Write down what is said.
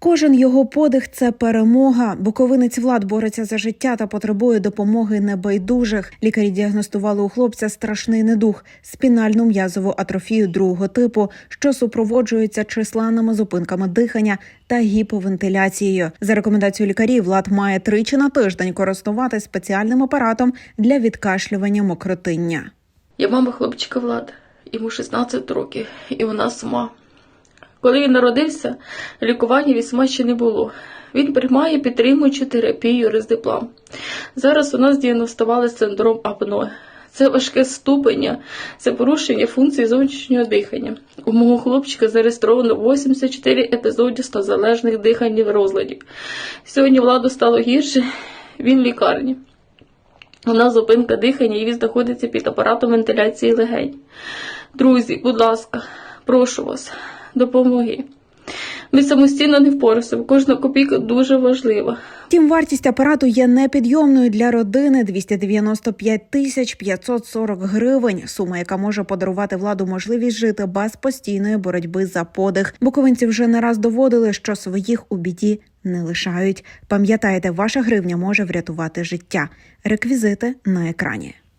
Кожен його подих це перемога. Буковинець Влад бореться за життя та потребує допомоги небайдужих. Лікарі діагностували у хлопця страшний недух спінальну м'язову атрофію другого типу, що супроводжується численними зупинками дихання та гіповентиляцією. За рекомендацією лікарів, Влад має тричі на тиждень користуватись спеціальним апаратом для відкашлювання мокротиння. Я мама хлопчика Влада, йому 16 років, і вона сама. Коли він народився, лікування від сама ще не було. Він приймає підтримуючу терапію рездиплам. Зараз у нас діагностували синдром апноe. Це важке ступеня, це порушення функції зовнішнього дихання. У мого хлопчика зареєстровано 84 епізоди залежних дихальних розладів. Сьогодні владу стало гірше, він в лікарні. У нас зупинка дихання і він знаходиться під апаратом вентиляції легень. Друзі, будь ласка, прошу вас, допомоги. Ми самостійно не впораємося, кожна копійка дуже важлива. Втім, вартість апарату є непідйомною для родини 295 тисяч 540 гривень. Сума, яка може подарувати владу можливість жити без постійної боротьби за подих. Буковинці вже не раз доводили, що своїх у біді не лишають. Пам'ятайте, ваша гривня може врятувати життя. Реквізити на екрані.